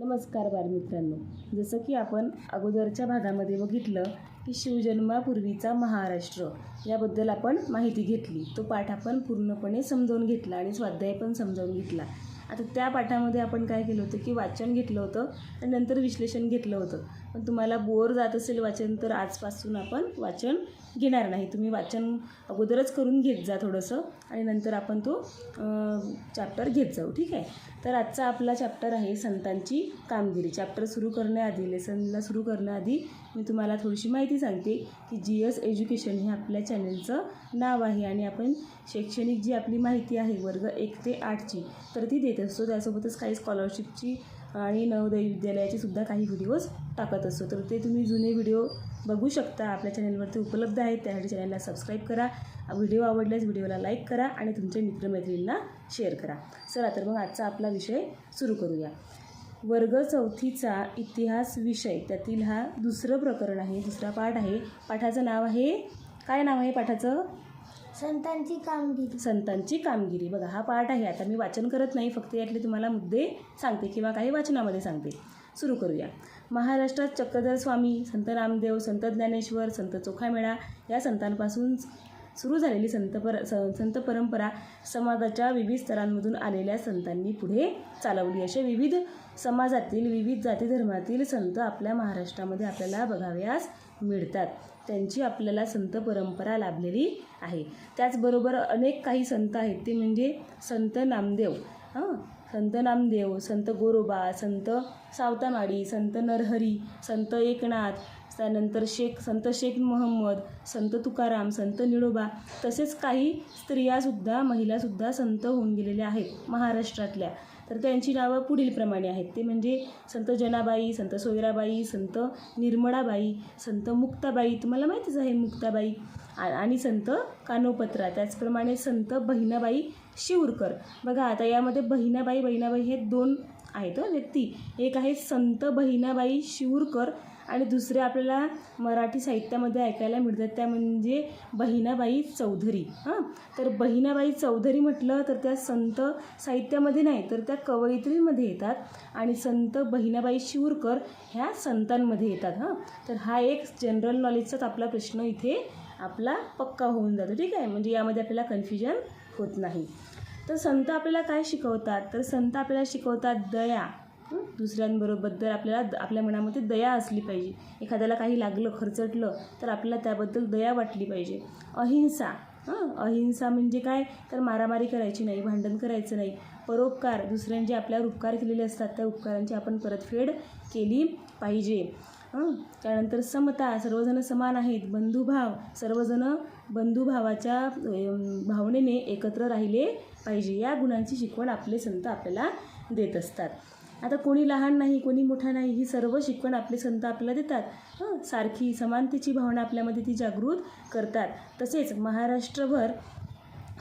नमस्कार बालमित्रांनो. जसं की आपण अगोदरच्या भागामध्ये बघितलं की शिवजन्मापूर्वीचा महाराष्ट्र याबद्दल आपण माहिती घेतली. तो पाठ आपण पूर्णपणे समजावून घेतला आणि स्वाध्याय पण समजावून घेतला. आता त्या पाठामध्ये आपण काय केलं होतं की वाचन घेतलं होतं आणि नंतर विश्लेषण घेतलं होतं. पण तुम्हाला बोर जात असेल वाचन तर आजपासून आपण वाचन घेणार नाही. तुम्ही वाचन अगोदरच करून घेत जा थोडंसं आणि नंतर आपण तो चॅप्टर घेत जाऊ ठीक आहे? तर आजचा आपला चॅप्टर आहे संतांची कामगिरी. चॅप्टर सुरू करण्याआधी लेसनला सुरू करण्याआधी मी तुम्हाला थोडीशी माहिती सांगते की जी एस एज्युकेशन हे आपल्या चॅनलचं नाव आहे आणि आपण शैक्षणिक जी आपली माहिती आहे वर्ग एक ते आठची तर ती देत असतो. त्यासोबतच काही स्कॉलरशिपची आणि नवोदय विद्यालयाचे सुद्धा काही व्हिडिओज टाकत असतो. तर ते तुम्ही जुने व्हिडिओ बघू शकता. आपल्या चॅनलवरती उपलब्ध आहेत. त्यासाठी चॅनलला सबस्क्राईब करा. व्हिडिओ आवडल्यास व्हिडिओला लाईक करा आणि तुमच्या मित्रमैत्रिणींना शेअर करा. चला तर मग आजचा आपला विषय सुरू करूया. वर्ग चौथीचा इतिहास विषय. त्यातील हा दुसरं प्रकरण आहे. दुसरा पाठ आहे. पाठाचं नाव आहे काय नाव आहे पाठाचं? संतांची कामगिरी. संतांची कामगिरी. बघा हा पाठ आहे. आता मी वाचन करत नाही फक्त यातले तुम्हाला मुद्दे सांगते किंवा काही वाचनामध्ये सांगते. सुरू करूया. महाराष्ट्रात चक्रधर स्वामी संत रामदेव संत ज्ञानेश्वर संत चोखामेळा या संतांपासून सुरू झालेली संत पर संत परंपरा समाजाच्या विविध स्तरांमधून आलेल्या संतांनी पुढे चालवली. असे विविध समाजातील विविध जाती धर्मातील संत आपल्या महाराष्ट्रामध्ये आपल्याला बघाव्यास मिळतात. त्यांची आपल्याला संत परंपरा लाभलेली आहे. त्याचबरोबर अनेक काही संत आहेत. ते म्हणजे संत नामदेव. हां? संत नामदेव संत गोरोबा संत सावतामाडी संत नरहरी संत एकनाथ त्यानंतर शेख संत शेख मोहम्मद संत तुकाराम संत निळोबा तसेच काही स्त्रियासुद्धा महिलासुद्धा संत होऊन गेलेल्या आहेत महाराष्ट्रातल्या. तर त्यांची नावं पुढीलप्रमाणे आहेत. ते म्हणजे संत जनाबाई संत सोयराबाई संत निर्मळाबाई संत मुक्ताबाई. तुम्हाला माहितीच आहे मुक्ताबाई आणि संत कानोपत्रा. त्याचप्रमाणे संत बहिणाबाई शिवरकर. बघा आता यामध्ये बहिणाबाई बहिणाबाई हे दोन आहेत व्यक्ती. एक आहे संत बहिणाबाई शिवरकर आणि दुसरे आपल्याला मराठी साहित्यामध्ये ऐकायला मिळतात. त्या म्हणजे बहिणाबाई चौधरी. हां? तर बहिणाबाई चौधरी म्हटलं तर त्या संत साहित्यामध्ये नाही तर त्या कवयित्रीमध्ये येतात आणि संत बहिणाबाई शिवरकर ह्या संतांमध्ये येतात. हां? तर हा एक जनरल नॉलेजचाच आपला प्रश्न इथे आपला पक्का होऊन जातो. ठीक आहे? म्हणजे यामध्ये आपल्याला कन्फ्युजन होत नाही. तर संत आपल्याला काय शिकवतात? तर संत आपल्याला शिकवतात दया. दुसऱ्यांबरोबर दुसऱ्यांबरोबद्दल आपल्याला द- आपल्या मनामध्ये दया असली पाहिजे एखाद्याला काही लागलं खरचटलं तर आपल्याला त्याबद्दल दया वाटली पाहिजे. अहिंसा हां? अहिंसा म्हणजे काय? तर मारामारी करायची नाही भांडण करायचं नाही. परोपकार दुसऱ्यांचे आपल्यावर उपकार केलेले असतात त्या उपकारांची आपण परतफेड केली पाहिजे. हं? त्यानंतर समता सर्वजण समान आहेत. बंधुभाव सर्वजण बंधुभावाच्या भावनेने एकत्र राहिले पाहिजे. या गुणांची शिकवण आपले संत आपल्याला देत असतात. आता कोणी लहान नाही कोणी मोठा नाही ही सर्व शिकवण आपले संत आपल्याला देतात. हं सारखी समानतेची भावना आपल्यामध्ये ती जागृत करतात. तसेच महाराष्ट्रभर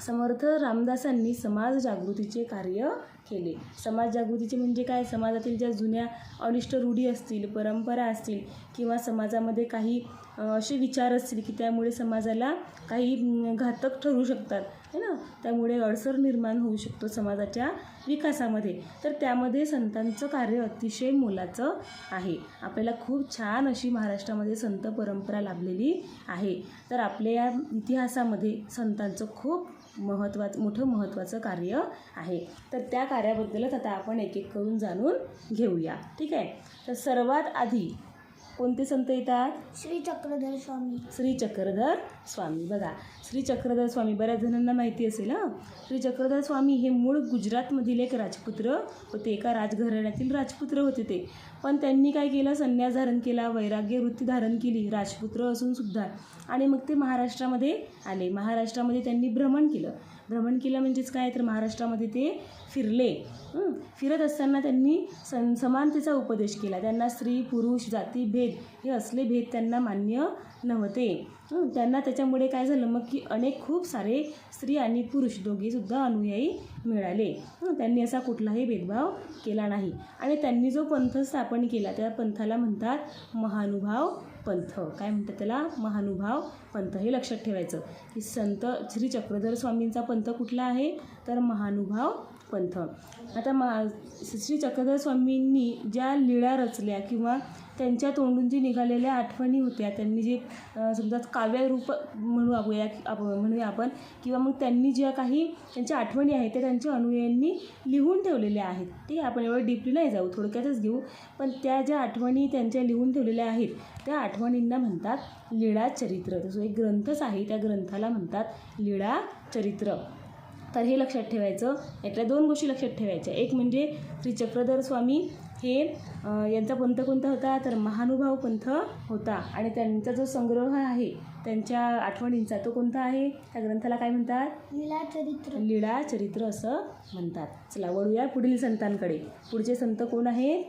समर्थ रामदासांनी समाज जागृतीचे कार्य केले. समाज जागृतीचे म्हणजे काय? समाजातील ज्या जुन्या अनिष्ट रूढी असतील परंपरा असतील किंवा समाजामध्ये काही असे विचार असतील की त्यामुळे समाजाला काही घातक ठरू शकतात. है ना? त्यामुळे अडसर निर्माण होऊ शकतो समाजाच्या विकासामध्ये. तर त्यामध्ये संतांचं कार्य अतिशय मोलाचं आहे. आपल्याला खूप छान अशी महाराष्ट्रामध्ये संत परंपरा लाभलेली आहे. तर आपल्या या इतिहासामध्ये संतांचं खूप महत्त्वाचं मोठं महत्त्वाचं कार्य आहे. तर त्या कार्याबद्दलच आता आपण एक एक करून जाणून घेऊया. ठीक आहे? तर सर्वात आधी कोणते संत येतात? श्री चक्रधर स्वामी. श्री चक्रधर स्वामी. बघा श्री चक्रधर स्वामी बऱ्याच जणांना माहिती असेल हां? श्री चक्रधर स्वामी हे मूळ गुजरातमधील एक राजपुत्र होते. एका राजघराण्यातील राजपुत्र होते ते. पण त्यांनी काय केलं? संन्यास धारण केला वैराग्य वृत्ती धारण केली राजपुत्र असून सुद्धा. आणि मग ते महाराष्ट्रामध्ये आले. महाराष्ट्रामध्ये त्यांनी भ्रमण केलं. भ्रमण केलं म्हणजेच काय तर महाराष्ट्रामध्ये ते फिरले. फिरत असताना त्यांनी सं समानतेचा उपदेश केला. त्यांना स्त्री पुरुष जाती भेद हे असले भेद त्यांना मान्य नव्हते. त्यांना त्याच्यामुळे काय झालं मग की अनेक खूप सारे स्त्री आणि पुरुष दोघेसुद्धा अनुयायी मिळाले. त्यांनी असा कुठलाही भेदभाव केला नाही. आणि त्यांनी जो पंथ स्थापन केला त्या पंथाला म्हणतात महानुभाव पंथ. काय म्हणतात त्याला? महानुभाव पंथ. हे लक्षात ठेवायचं. की संत श्री चक्रधर स्वामींचा पंथ कुठला आहे? तर महानुभाव पंथ. आता मा श्री चक्रधर स्वामींनी ज्या लीळा रचल्या किंवा त्यांच्या तोंडून जी निघालेल्या आठवणी होत्या त्यांनी जे समजा काव्यरूप म्हणू आपण आप म्हणूया आपण किंवा मग त्यांनी ज्या काही त्यांच्या आठवणी आहेत त्या त्यांच्या अनुयायांनी लिहून ठेवलेल्या आहेत ठीक आहे आपण एवढं डीपली नाही जाऊ थोडक्यातच घेऊ. पण त्या ज्या आठवणी त्यांच्या लिहून ठेवलेल्या आहेत त्या आठवणींना म्हणतात लीळा चरित्र तसं एक ग्रंथच आहे त्या ग्रंथाला म्हणतात लीळा चरित्र तर हे लक्षात ठेवायचं. यातल्या दोन गोष्टी लक्षात ठेवायच्या. एक म्हणजे श्री चक्रधर स्वामी हे यांचा पंथ कोणता होता? तर महानुभाव पंथ होता. आणि त्यांचा जो संग्रह आहे त्यांच्या आठवणींचा तो कोणता आहे? त्या ग्रंथाला काय म्हणतात? लीला चरित्र. लीळा चरित्र असं म्हणतात. चला वळूया पुढील संतांकडे. पुढचे संत कोण आहेत?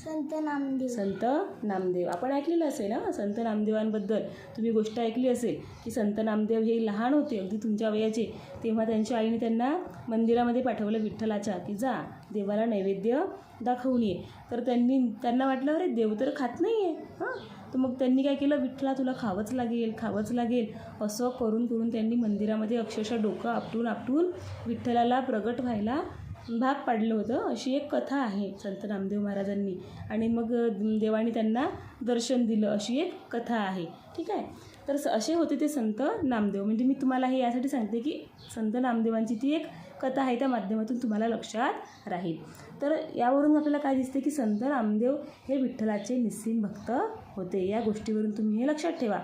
संत नामदेव. संत नामदेव. आपण ऐकलेलं असेल ना संत नामदेवांबद्दल. तुम्ही गोष्ट ऐकली असेल की संत नामदेव हे लहान होते अगदी तुमच्या वयाचे. तेव्हा त्यांच्या आईने त्यांना मंदिरामध्ये पाठवलं विठ्ठलाच्या की जा देवाला नैवेद्य दाखवून ये. तर त्यांनी त्यांना वाटलं अरे देव तर खात नाही आहे हां? तर मग त्यांनी काय केलं? विठ्ठला तुला खावंच लागेल खावंच लागेल. असं करून करून त्यांनी मंदिरामध्ये अक्षरशः डोकं आपटून आपटून विठ्ठलाला प्रगट व्हायला भाग पाडलं होतं. अशी एक कथा आहे संत नामदेव महाराजांनी. आणि मग देवाने त्यांना दर्शन दिलं अशी एक कथा आहे. ठीक आहे? तर स- असे होते ते संत नामदेव म्हणजे मी तुम्हाला हे यासाठी सांगते की संत नामदेवांची ती एक कथा आहे त्या माध्यमातून तुम्हाला लक्षात राहील. तर यावरून आपल्याला काय दिसते की संत नामदेव हे विठ्ठलाचे निस्सीम भक्त होते. या गोष्टीवरून तुम्ही हे लक्षात ठेवा.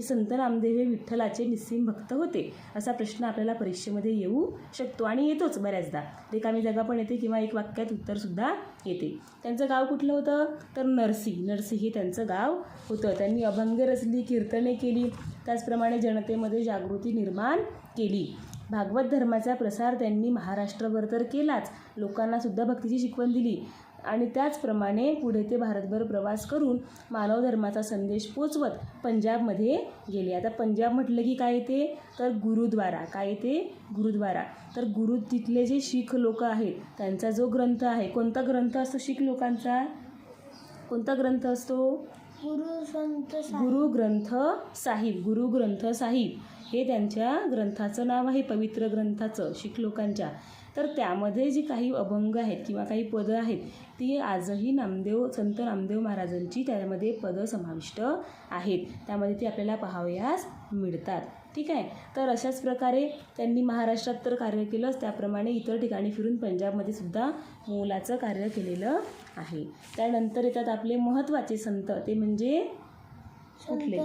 की संत नामदेव हे विठ्ठलाचे निस्सीम भक्त होते असा प्रश्न आपल्याला परीक्षेमध्ये येऊ शकतो आणि येतोच बऱ्याचदा. रिकामी जागा पण येते किंवा एक वाक्यात उत्तरसुद्धा येते. त्यांचं गाव कुठलं होतं? तर नरसी. नरसी हे त्यांचं गाव होतं. त्यांनी अभंग रचली कीर्तने केली त्याचप्रमाणे जनतेमध्ये जागृती निर्माण केली. भागवत धर्माचा प्रसार त्यांनी महाराष्ट्रभर तर केलाच. लोकांना सुद्धा भक्तीची शिकवण दिली. आणि त्याचप्रमाणे पुढे ते भारतभर प्रवास करून मानव धर्माचा संदेश पोचवत पंजाबमध्ये गेले. आता पंजाब म्हटलं की काय येते तर गुरुद्वारा. काय येते गुरुद्वारा. तर गुरु तिथले जे शीख लोक आहेत त्यांचा जो ग्रंथ आहे कोणता ग्रंथ असतो शीख लोकांचा? कोणता ग्रंथ असतो? गुरु संत सा- गुरु ग्रंथ साहिब. गुरु ग्रंथ साहिब. हे त्यांच्या ग्रंथाचं नाव आहे पवित्र ग्रंथाचं शीख लोकांच्या. तर त्यामध्ये जी काही अभंग आहेत किंवा काही पदं आहेत ती आजही नामदेव संत नामदेव महाराजांची त्यामध्ये पदं समाविष्ट आहेत. त्यामध्ये ती आपल्याला पाहावयास मिळतात. ठीक आहे? तर अशाच प्रकारे त्यांनी महाराष्ट्रात तर कार्य केलंच त्याप्रमाणे इतर ठिकाणी फिरून पंजाबमध्ये सुद्धा मोलाचं कार्य केलेलं आहे. त्यानंतर येतात आपले महत्त्वाचे संत ते म्हणजे कुठले?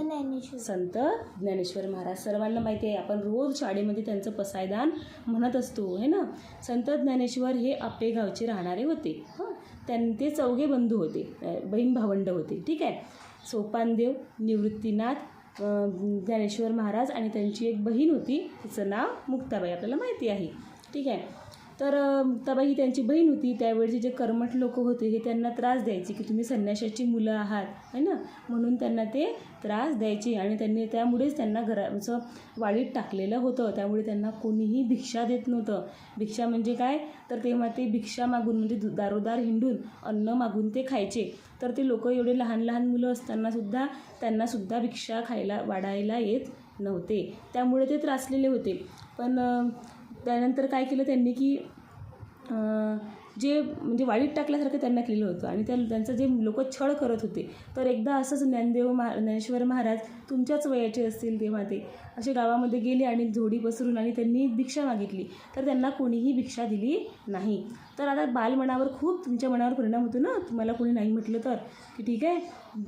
संत ज्ञानेश्वर. महाराज. सर्वांना माहिती आहे आपण रोज शाळेमध्ये त्यांचं पसायदान म्हणत असतो है ना? संत ज्ञानेश्वर हे आपे गावचे राहणारे होते. हां. त्यां ते चौघे बंधू होते बहीण भावंड होते ठीक आहे? सोपानदेव निवृत्तीनाथ ज्ञानेश्वर महाराज आणि त्यांची एक बहीण होती तिचं नाव मुक्ताबाई आपल्याला माहिती आहे ठीक आहे? तर तबाई मुक्ताबाई ही त्यांची बहीण होती. त्यावेळचे जे कर्मठ लोक होते हे त्यांना त्रास द्यायचे की तुम्ही संन्याशाची मुलं आहात है ना? म्हणून त्यांना ते त्रास द्यायचे आणि त्यांनी त्यामुळेच त्यांना घराचं वाढीत टाकलेलं होतं. त्यामुळे त्यांना कोणीही भिक्षा देत नव्हतं. भिक्षा म्हणजे काय? तर तेव्हा ते भिक्षा मागून म्हणजे दु- दारोदार हिंडून अन्न मागून ते खायचे. तर ते लोक एवढे लहान लहान मुलं असतानासुद्धा त्यांनासुद्धा भिक्षा खायला वाढायला येत नव्हते. त्यामुळे ते त्रासलेले होते. पण त्यानंतर काय केलं त्यांनी की जे म्हणजे वाळीत टाकल्यासारखं त्यांना केलेलं होतं. आणि त्या त्यांचं जे लोक छळ करत होते. तर एकदा असंच ज्ञानदेव महा ज्ञानेश्वर महाराज तुमच्याच वयाचे असतील तेव्हा ते असे गावामध्ये गेले आणि झोडी पसरून आणि त्यांनी भिक्षा मागितली. तर त्यांना कोणीही भिक्षा दिली नाही. तर आता बालमनावर खूप तुमच्या मनावर परिणाम होतो ना? तुम्हाला कोणी नाही म्हटलं तर? की ठीक आहे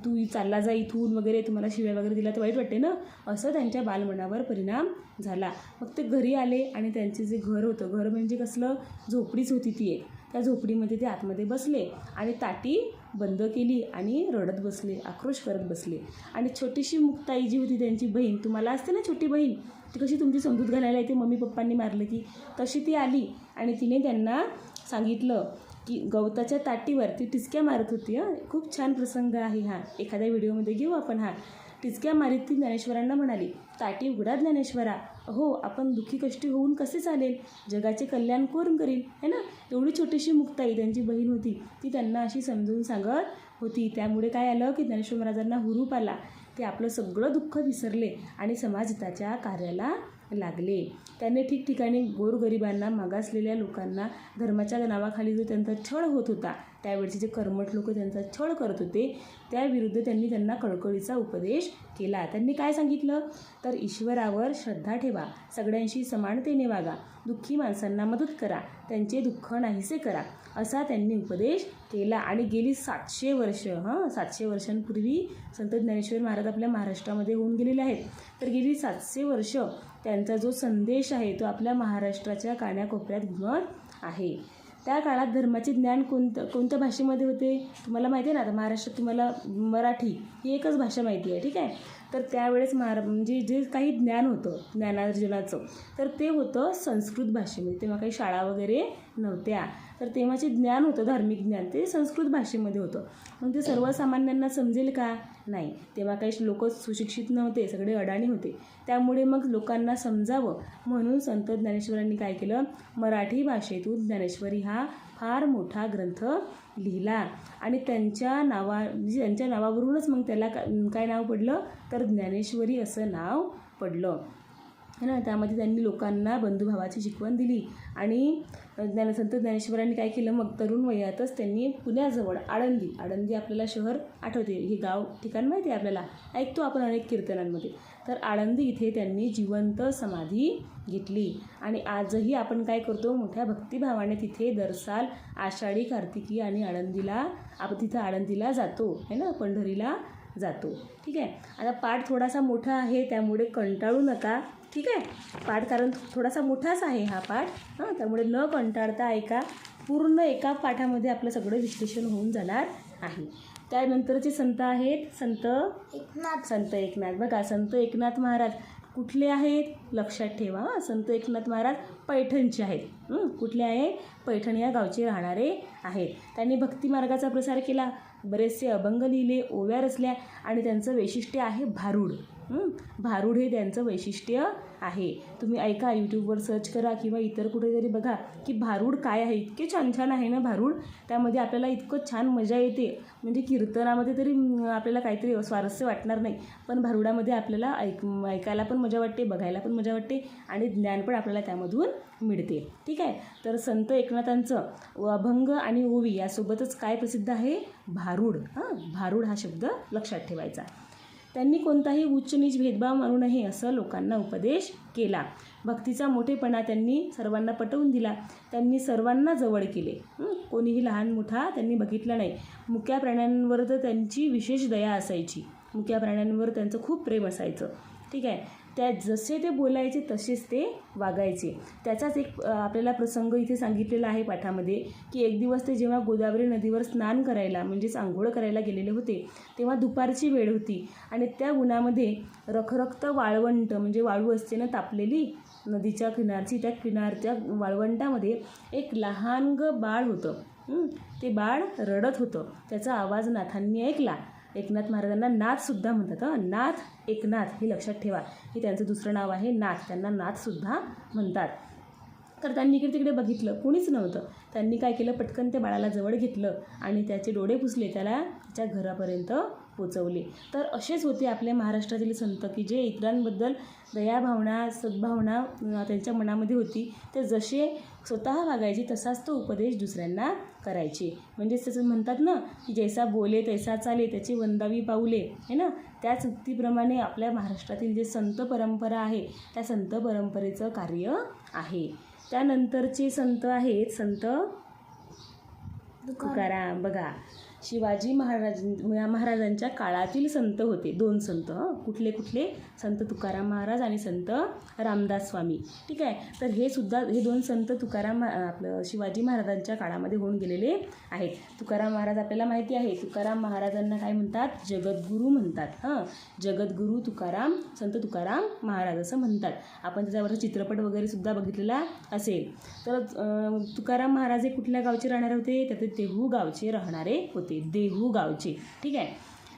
तू चालला जा इथून वगैरे तुम्हाला शिव्या वगैरे दिला तर वाईट वाटते ना? असं त्यांच्या बालमनावर परिणाम झाला. मग ते घरी आले आणि त्यांचे जे घर होतं घर म्हणजे कसलं? झोपडीच होती ती एक. त्या झोपडीमध्ये ते आतमध्ये बसले आणि ताटी बंद केली आणि रडत बसले आक्रोश करत बसले. आणि छोटीशी मुक्ताई जी होती त्यांची बहीण तुम्हाला असते ना छोटी बहीण? ती कशी तुमची समजूत घालायला येते? मम्मी पप्पांनी मारलं की. तशी ती आली आणि तिने त्यांना सांगितलं की गवताच्या ताटीवर ती टिचक्या मारत होती हां. खूप छान प्रसंग आहे हा. एखाद्या व्हिडिओमध्ये घेऊ आपण हा. टिचक्या मारीत ती ज्ञानेश्वरांना म्हणाली ताटी उघडा ज्ञानेश्वरा. हो आपण दुःखी कष्टी होऊन कसे चालेल? जगाचे कल्याण कोण करील? है ना? एवढी छोटीशी मुक्ताई त्यांची बहीण होती ती त्यांना अशी समजून सांगत होती. त्यामुळे काय आलं की ज्ञानेश्वर महाराजांना हुरूप आला. ते आपलं सगळं दुःख विसरले आणि समाजहिताच्या कार्याला लागले. त्यांनी ठिकठिकाणी गोरगरिबांना मागासलेल्या लोकांना धर्माच्या नावाखाली जो त्यांचा छळ होत होता त्यावेळचे जे कर्मठ लोक त्यांचा छळ करत होते त्याविरुद्ध त्यांनी त्यांना कळकळीचा उपदेश केला. त्यांनी काय सांगितलं? तर ईश्वरावर श्रद्धा ठेवा सगळ्यांशी समानतेने वागा दुःखी माणसांना मदत करा त्यांचे दुःख नाहीसे करा. असा त्यांनी उपदेश केला. आणि गेली सातशे वर्ष हां सातशे वर्षांपूर्वी संत ज्ञानेश्वर महाराज आपल्या महाराष्ट्रामध्ये होऊन गेलेले आहेत. तर गेली सातशे वर्ष त्यांचा जो संदेश आहे तो आपल्या महाराष्ट्राच्या कानाकोपऱ्यात घुमत आहे. त्या काळात धर्माचे ज्ञान कोणतं कोणत्या भाषेमध्ये होते? तुम्हाला माहिती आहे ना आता महाराष्ट्रात तुम्हाला मराठी ही एकच भाषा माहिती आहे ठीक आहे? तर त्यावेळेस महारा म्हणजे जे काही ज्ञान होतं ज्ञानार्जनाचं तर ते होतं संस्कृत भाषेमध्ये. तेव्हा काही शाळा वगैरे नव्हत्या. तर तेव्हाचे ज्ञान होतं धार्मिक ज्ञान. ते संस्कृत भाषेमध्ये होतं. मग ते सर्वसामान्यांना समजेल का? नाही. तेव्हा काही लोक सुशिक्षित नव्हते सगळे अडाणी होते. त्यामुळे मग लोकांना समजावं. म्हणून संत ज्ञानेश्वरांनी काय केलं? मराठी भाषेतून ज्ञानेश्वरी हा फार मोठा ग्रंथ लिहिला. आणि त्यांच्या नावा म्हणजे त्यांच्या नावावरूनच मग त्याला का काय नाव पडलं? तर ज्ञानेश्वरी असं नाव पडलं. है ना? त्यामध्ये त्यांनी लोकांना बंधुभावाची शिकवण दिली. आणि ज्ञान संत ज्ञानेश्वरांनी काय केलं? मग तरुण वयातच त्यांनी पुण्याजवळ आळंदी आळंदी आपल्याला शहर आठवते. हे गाव ठिकाण माहिती आहे आपल्याला? ऐकतो आपण अनेक कीर्तनांमध्ये. तर आळंदी इथे त्यांनी जिवंत समाधी घेतली. आणि आजही आपण काय करतो? मोठ्या भक्तिभावाने तिथे दरसाल आषाढी कार्तिकी आणि आळंदीला आपण तिथं आळंदीला जातो. है ना? पंढरीला जातो. ठीक आहे? आता पाठ थोडासा मोठा आहे त्यामुळे कंटाळू नका. ठीक आहे. पाठ कारण थोडासा मोठाच आहे हा पाठ. हां त्यामुळे न कंटाळता ऐका पूर्ण एका पाठामध्ये आपलं सगळं विश्लेषण होऊन जाणार आहे. त्यानंतरचे संत आहेत. संत एकनाथ. संत एकनाथ. बघा संत एकनाथ महाराज कुठले आहेत? लक्षात ठेवा हं. संत एकनाथ महाराज पैठणचे आहेत. कुठले आहे पैठण या गावचे राहणारे आहेत. त्यांनी भक्ती मार्गाचा प्रसार केला. बरेचसे अभंग लिहिले ओव्या रचल्या आणि त्यांचं वैशिष्ट्य आहे भारूड. भारूड हे त्यांचं वैशिष्ट्य आहे. तुम्ही ऐका यूट्यूबवर सर्च करा किंवा इतर कुठेतरी बघा की भारूड काय आहे. इतके छान छान आहे ना भारूड? त्यामध्ये आपल्याला इतकं छान मजा येते. म्हणजे कीर्तनामध्ये तरी आपल्याला काहीतरी स्वारस्य वाटणार नाही. पण भारुडामध्ये आपल्याला ऐक ऐकायला पण मजा वाटते बघायला पण मजा वाटते आणि ज्ञान पण आपल्याला त्यामधून मिळते. ठीक आहे? तर संत एकनाथांचं अभंग आणि ओवी यासोबतच काय प्रसिद्ध आहे? भारूड. हां भारूड हा शब्द लक्षात ठेवायचा. त्यांनी कोणताही उच्च नीच भेदभाव मानू नये असं लोकांना उपदेश केला. भक्तीचा मोठेपणा त्यांनी सर्वांना पटवून दिला. त्यांनी सर्वांना जवळ केले. कोणीही लहान मोठा त्यांनी बघितला नाही. मुक्या प्राण्यांवर तर त्यांची विशेष दया असायची. मुक्या प्राण्यांवर त्यांचं खूप प्रेम असायचं. ठीक आहे? त्या जसे ते बोलायचे तसेच ते वागायचे. त्याचाच एक आपल्याला प्रसंग इथे सांगितलेला आहे पाठामध्ये की एक दिवस ते जेव्हा गोदावरी नदीवर स्नान करायला म्हणजेच आंघोळ करायला गेलेले होते तेव्हा दुपारची वेळ होती. आणि त्या उन्हामध्ये रखरखत वाळवंट म्हणजे वाळू असते ना तापलेली नदीच्या किनारची त्या किनारच्या वाळवंटामध्ये एक लहानग बाळ होतं. ते बाळ रडत होतं. त्याचा आवाज नाथांनी ऐकला. एकनाथ महाराजांना नाथसुद्धा म्हणतात हं. नाथ एकनाथ हे लक्षात ठेवा. हे त्यांचं दुसरं नाव आहे नाथ. त्यांना नाथसुद्धा म्हणतात. तर त्यांनी इकडे तिकडे बघितलं कोणीच नव्हतं. त्यांनी काय केलं पटकन त्या बाळाला जवळ घेतलं आणि त्याचे डोळे पुसले. त्याला त्याच्या घरापर्यंत पोचवले. तर असेच होते आपले महाराष्ट्रातील संत की जे इतरांबद्दल दयाभावना सद्भावना त्यांच्या मनामध्ये होती. ते जसे स्वतः वागायचे तसाच तो उपदेश दुसऱ्यांना करायचे. म्हणजेच तसं म्हणतात ना की जैसा बोले तैसा चाले त्याची वंदावी पाऊले है ना? त्याच उक्तीप्रमाणे आपल्या महाराष्ट्रातील जे संत परंपरा आहे त्या संत परंपरेचं कार्य आहे. त्यानंतरचे संत आहेत संत तुकाराम. बघा शिवाजी महाराज महाराजांच्या काळातील संत होते. दोन संत कुठले कुठले? संत तुकाराम महाराज आणि संत रामदास स्वामी. ठीक आहे? तर हे सुद्धा हे दोन संत तुकाराम आपलं शिवाजी महाराजांच्या काळामध्ये होऊन गेलेले आहेत. तुकाराम महाराज आपल्याला माहिती आहे. तुकाराम महाराजांना काय म्हणतात? जगद्गुरू म्हणतात. हां. जगद्गुरू तुकाराम संत तुकाराम महाराज असं म्हणतात. आपण त्याच्यावर चित्रपट वगैरे सुद्धा बघितलेला असेल. तर तुकाराम महाराज हे कुठल्या गावचे राहणारे होते? तर ते देहू गावचे राहणारे होते. देहू गावचे. ठीक आहे?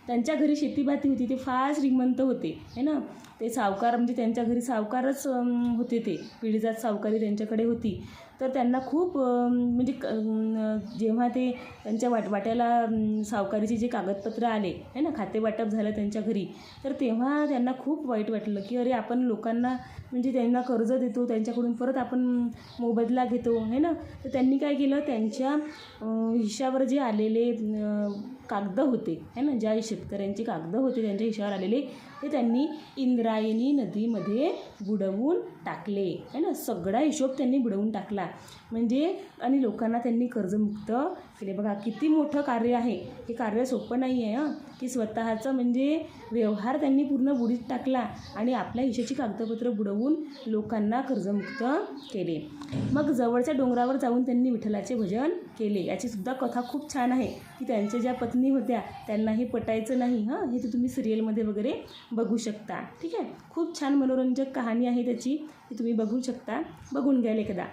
त्यांच्या घरी शेतीभाती होती. ते फार श्रीमंत होते. है ना? ते सावकार म्हणजे त्यांच्या घरी सावकारच होते ते. पिढीजात सावकारी त्यांच्याकडे होती. तर त्यांना खूप म्हणजे क- जेव्हा ते त्यांच्या वाट वाट्याला सावकारीचे जे कागदपत्र आले है ना खाते वाटप झालं त्यांच्या घरी तर तेव्हा त्यांना खूप वाईट वाटलं की अरे आपण लोकांना म्हणजे त्यांना कर्ज देतो त्यांच्याकडून परत आपण मोबदला घेतो है ना? तर त्यांनी काय केलं त्यांच्या हिशावर जे आलेले कागद होते है ना ज्या शेतकऱ्यांची कागद होते त्यांच्या हिशावर आलेले ते त्यांनी इंद्रायणी नदीमध्ये बुडवून टाकले. आहे ना? सगळा हिशोब त्यांनी बुडवून टाकला. म्हणजे आणि लोकांना त्यांनी कर्जमुक्त केले. बघा किती मोठं कार्य आहे. हे कार्य सोपं नाही आहे हां. की स्वतःचं म्हणजे व्यवहार त्यांनी पूर्ण बुडीत टाकला आणि आपल्या हिशाची कागदपत्र बुडवून लोकांना कर्जमुक्त केले. मग जवळच्या डोंगरावर जाऊन त्यांनी विठ्ठलाचे भजन केले. याचीसुद्धा कथा खूप छान आहे. की त्यांच्या ज्या पत्नी होत्या त्यांनाही पटायचं नाही हां? हे तर तुम्ही सिरियलमध्ये वगैरे बघू शकता. ठीक आहे? खूप छान मनोरंजक कहाणी आहे त्याची. ती तुम्ही बघू शकता. बघून घ्याल एकदा.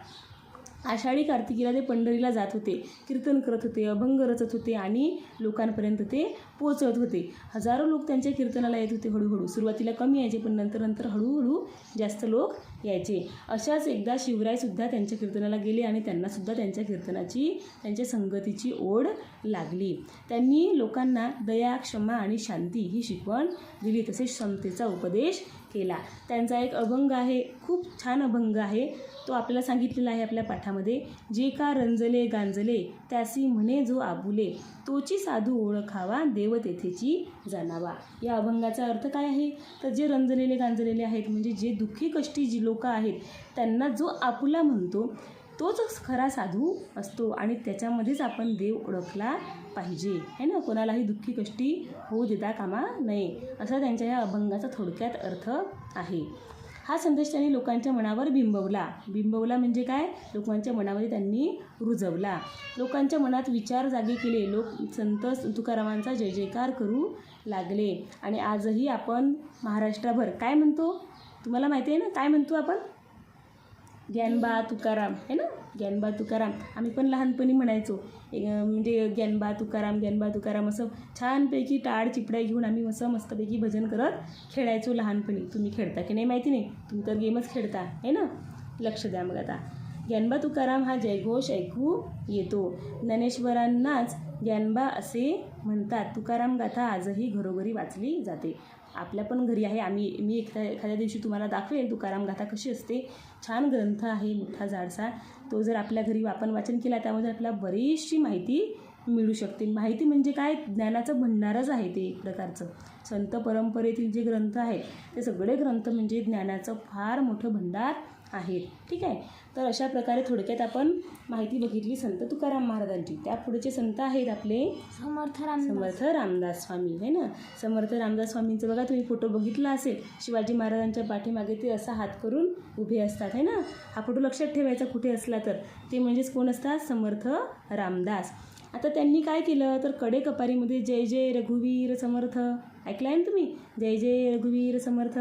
आषाढी कार्तिकीला ते पंढरीला जात होते. कीर्तन करत होते अभंग रचत होते आणि लोकांपर्यंत ते पोचत होते. हजारो लोक त्यांच्या कीर्तनाला येत होते हळूहळू. सुरुवातीला कमी यायचे पण नंतर नंतर हळूहळू जास्त लोक यायचे. अशाच एकदा शिवरायसुद्धा त्यांच्या कीर्तनाला गेले आणि त्यांनासुद्धा त्यांच्या कीर्तनाची त्यांच्या संगतीची ओढ लागली. त्यांनी लोकांना दया क्षमा आणि शांती ही शिकवण दिली तसेच क्षमतेचा उपदेश केला. त्यांचा एक अभंग आहे खूप छान अभंग आहे. तो आपल्याला सांगितलेला आहे आपल्या पाठामध्ये. जे का रंजले गांजले त्यासी म्हणे जो आबुले तोची साधू ओळखावा देवतेथेची जाणावा. या अभंगाचा अर्थ काय आहे? तर जे रंजलेले गांजलेले आहेत म्हणजे जे दुःखी कष्टी जी लोक आहेत त्यांना जो आपुला म्हणतो तोच खरा साधू असतो आणि त्याच्यामध्येच आपण देव ओळखला पाहिजे. है ना? कोणालाही दुःखी कष्टी होऊ देता कामा नये असा त्यांच्या या अभंगाचा थोडक्यात अर्थ आहे. हा संदेश त्यांनी लोकांच्या मनावर बिंबवला. बिंबवला म्हणजे काय? लोकांच्या मनामध्ये त्यांनी रुजवला. लोकांच्या मनात विचार जागे केले. लोक संत तुकारामांचा जय जयकार करू लागले. आणि आजही आपण महाराष्ट्राभर काय म्हणतो? तुम्हाला माहिती आहे ना काय म्हणतो आपण? ज्ञानबा तुकाराम है ना? ज्ञानबा तुकाराम. आम्ही पण लहानपणी म्हणायचो म्हणजे ज्ञानबा तुकाराम ज्ञानबा तुकाराम असं छानपैकी टाळ चिपड्या घेऊन आम्ही असं मस्तपैकी भजन करत खेळायचो लहानपणी. तुम्ही खेळता की नाही माहिती नाही? तुम्ही तर गेमच खेळता है ना? लक्ष द्या मग आता. ज्ञानबा तुकाराम हा जयघोष ऐकू येतो. ज्ञानेश्वरांनाच ज्ञानबा असे म्हणतात. तुकाराम गाथा आजही घरोघरी वाचली जाते. आपल्या पण घरी आहे. आम्ही मी एखाद्या एखाद्या दिवशी तुम्हाला दाखवेन तुकाराम गाथा कशी असते. छान ग्रंथ आहे मोठा जाडसा. तो जर आपल्या घरी आपण वाचन केला त्यामध्ये आपल्याला बरीचशी माहिती मिळू शकते. माहिती म्हणजे काय? ज्ञानाचं भंडारच आहे ते एक प्रकारचं. संत परंपरेतील जे ग्रंथ आहेत ते सगळे ग्रंथ म्हणजे ज्ञानाचं फार मोठं भंडार आहेत. ठीक आहे? तर अशा प्रकारे थोडक्यात आपण माहिती बघितली संत तुकाराम महाराजांची. त्या पुढचे संत आहेत आपले समर्थ रामदास. समर्थ रामदास स्वामी. है ना? समर्थ रामदास स्वामींचं बघा तुम्ही फोटो बघितला असेल. शिवाजी महाराजांच्या पाठीमागे ते असा हात करून उभे असतात. है ना? हा फोटो लक्षात ठेवायचा कुठे असला तर. ते म्हणजेच कोण असतात? समर्थ रामदास. आता त्यांनी काय केलं? तर कडे कपारीमध्ये जय जय रघुवीर समर्थ. ऐकलं आहे ना तुम्ही? जय जय रघुवीर समर्थ.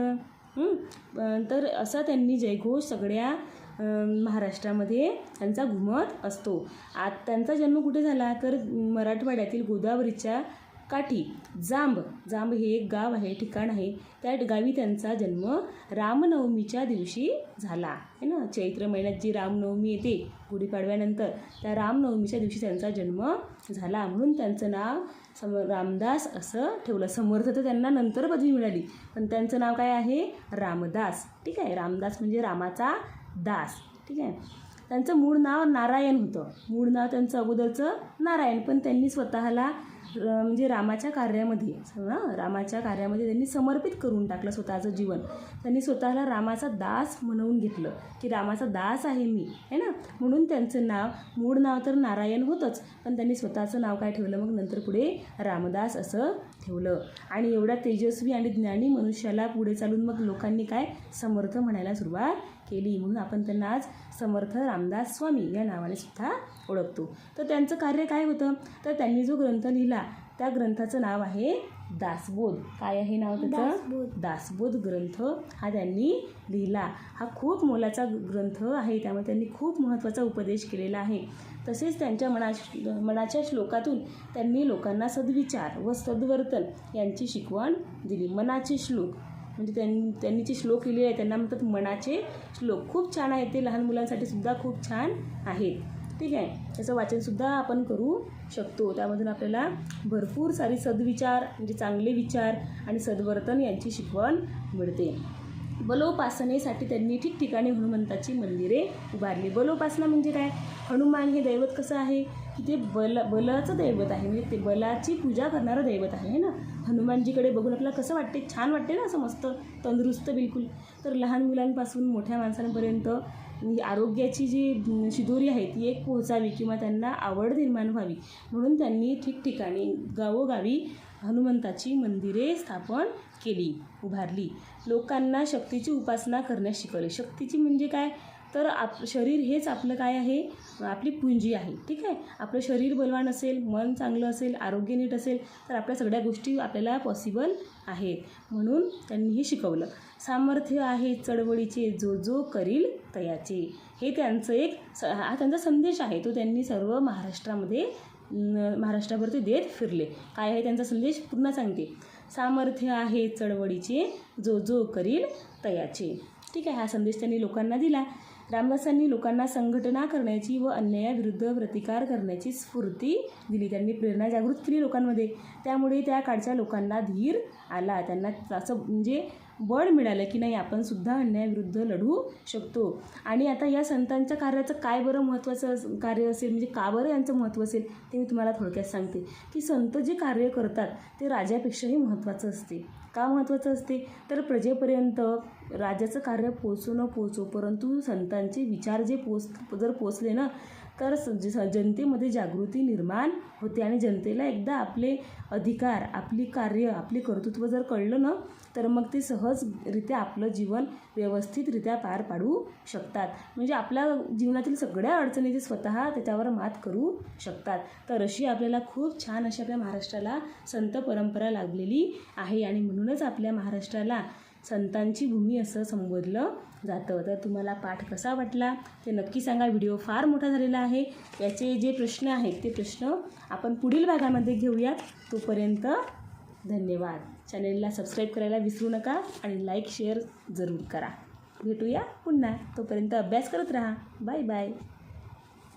तर असा त्यांनी जयघोष सगळ्या महाराष्ट्रामध्ये त्यांचा घुमत असतो. आत त्यांचा जन्म कुठे झाला? तर मराठवाड्यातील गोदावरीच्या काठी जांब. जांब हे एक गाव आहे ठिकाण आहे. त्या गावी त्यांचा जन्म रामनवमीच्या दिवशी झाला. है ना? चैत्र महिन्यात जी रामनवमी येते गुढीपाडव्यानंतर त्या रामनवमीच्या दिवशी त्यांचा जन्म झाला. म्हणून त्यांचं नाव सम रामदास असं ठेवलं. समर्थ तर त्यांना नंतर पदवी मिळाली. पण त्यांचं नाव काय आहे? रामदास. ठीक आहे. रामदास म्हणजे रामाचा दास. ठीक आहे. त्यांचं मूळ नाव नारायण होतं. मूळ नाव त्यांचं अगोदरचं नारायण. पण त्यांनी स्वतःला म्हणजे रामाच्या कार्यामध्ये रामाच्या कार्यामध्ये त्यांनी समर्पित करून टाकलं स्वतःचं जीवन. त्यांनी स्वतःला रामाचा दास म्हणवून घेतलं की रामाचा दास आहे मी है ना? म्हणून त्यांचं नाव मूळ नाव तर नारायण होतंच पण त्यांनी स्वतःचं नाव काय ठेवलं? मग नंतर पुढे रामदास असं ठेवलं. आणि एवढ्या तेजस्वी आणि ज्ञानी मनुष्याला पुढे चालून मग लोकांनी काय? समर्थ म्हणायला सुरुवात केली. म्हणून आपण त्यांना आज समर्थ रामदास स्वामी या नावाने सुद्धा ओळखतो. तर त्यांचं कार्य काय होतं? तर त्यांनी जो ग्रंथ लिहिला त्या ग्रंथाचं नाव आहे दासबोध. काय आहे नाव त्याचं? दासबोध. ग्रंथ हा त्यांनी लिहिला. हा खूप मोलाचा ग्रंथ आहे. त्यामुळे त्यांनी खूप महत्त्वाचा उपदेश केलेला आहे. तसेच त्यांच्या मना मनाच्या श्लोकातून त्यांनी लोकांना सद्विचार व सद्वर्तन यांची शिकवण दिली. मनाचे श्लोक. म्हणजे त्यांनी त्यांनी जे श्लोक लिहिले आहे त्यांना म्हणतात मनाचे श्लोक. खूप छान आहेत ते. लहान मुलांसाठी सुद्धा खूप छान आहेत. ठीक आहे? त्याचं वाचनसुद्धा आपण करू शकतो. त्यामधून आपल्याला भरपूर सारी सद्विचार म्हणजे चांगले विचार आणि सद्वर्तन यांची शिकवण मिळते. बलोपासनेसाठी त्यांनी ठिकठिकाणी हनुमंताची मंदिरे उभारली. बलोपासना म्हणजे काय? हनुमान हे दैवत कसं आहे? की ते बल बलाचं दैवत आहे. म्हणजे ते बलाची पूजा करणारं दैवत आहे ना? हनुमानजीकडे बघून आपल्याला कसं वाटते? छान वाटते ना असं मस्त तंदुरुस्त बिलकुल. तर लहान मुलांपासून मोठ्या माणसांपर्यंत आरोग्याची जी शिदोरी आहे ती एक पोहोचावी किंवा त्यांना आवड निर्माण व्हावी. म्हणून त्यांनी ठिकठिकाणी गावोगावी हनुमंताची मंदिरे स्थापन केली उभारली. लोकांना शक्तीची उपासना करण्यास शिकवले. शक्तीची म्हणजे काय? तर आप शरीर हेच आपलं काय आहे? आपली पुंजी आहे. ठीक आहे? आपलं शरीर बलवान असेल मन चांगलं असेल आरोग्य नीट असेल तर आपल्या सगळ्या गोष्टी आपल्याला पॉसिबल आहेत म्हणून त्यांनी हे शिकवलं. सामर्थ्य आहे चळवळीचे जो जो करील तयाचे. हे त्यांचं एक स हा त्यांचा संदेश आहे. तो त्यांनी सर्व महाराष्ट्रामध्ये महाराष्ट्रावरती देत फिरले. काय आहे त्यांचा संदेश? पुन्हा सांगते. सामर्थ्य आहे चळवळीचे जो जो करील तयाचे. ठीक आहे हा संदेश त्यांनी लोकांना दिला. रामदासांनी लोकांना संघटना करण्याची व अन्यायाविरुद्ध प्रतिकार करण्याची स्फूर्ती दिली. त्यांनी प्रेरणा जागृत केली लोकांमध्ये. त्यामुळे त्या काळच्या लोकांना धीर आला. त्यांना असं म्हणजे बळ मिळालं की नाही आपण सुद्धा अन्यायाविरुद्ध लढू शकतो. आणि आता या संतांच्या कार्याचं काय बरं महत्त्वाचं कार्य असेल म्हणजे का बरं यांचं महत्त्व असेल ते मी तुम्हाला थोडक्यात सांगते. की संत जे कार्य करतात ते राजापेक्षाही महत्त्वाचं असते. का महत्त्वाचं असते? तर प्रजेपर्यंत राजाचं कार्य पोचू न पोचो परंतु संतांचे विचार जे पोच जर पोचले ना तर स- ज- जनतेमध्ये जागृती निर्माण होते आणि जनतेला एकदा आपले अधिकार आपली कार्य आपली कर्तृत्व जर कळलं ना तर मग ते सहजरित्या आपलं जीवन व्यवस्थितरित्या पार पाडू शकतात. म्हणजे आपल्या जीवनातील सगळ्या अडचणी ते स्वतः त्याच्यावर मात करू शकतात. तर अशी आपल्याला खूप छान अशी आपल्या महाराष्ट्राला संत परंपरा लाभलेली आहे आणि म्हणूनच आपल्या महाराष्ट्राला संतांची भूमी असं संबोधलं जातं. तर तुम्हाला पाठ कसा वाटला ते नक्की सांगा. व्हिडिओ फार मोठा झालेला आहे. याचे जे प्रश्न आहेत ते प्रश्न आपण पुढील भागामध्ये घेऊयात. तोपर्यंत धन्यवाद. चॅनेलला सबस्क्राईब करायला विसरू नका आणि लाईक शेअर जरूर करा. भेटूया पुन्हा. तोपर्यंत अभ्यास करत राहा. Bye bye.